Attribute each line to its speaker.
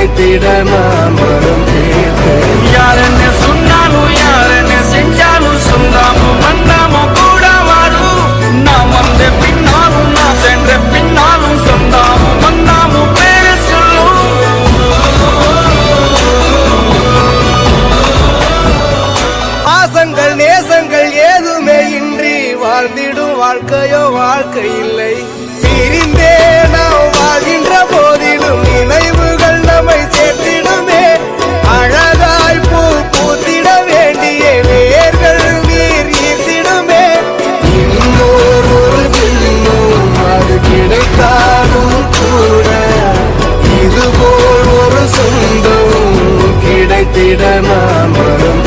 Speaker 1: கிடைத்திட நான் வரம் கேட்டேன்
Speaker 2: யார் என்ன சொன்னாலும் யார் என்ன செஞ்சாலும் சொந்தாமும் வந்தாமும் கூட வரும் நான் வந்த பின்னாலும் நான் சென்ற பின்னாலும் சொந்தாமும் வந்தாமும் பேர சொல்லும்.
Speaker 1: நேசங்கள் ஏதுமே இன்றி வாழ்ந்திடும் வாழ்க்கையோ வாழ்க்கை இல்லை. திடமாமரம்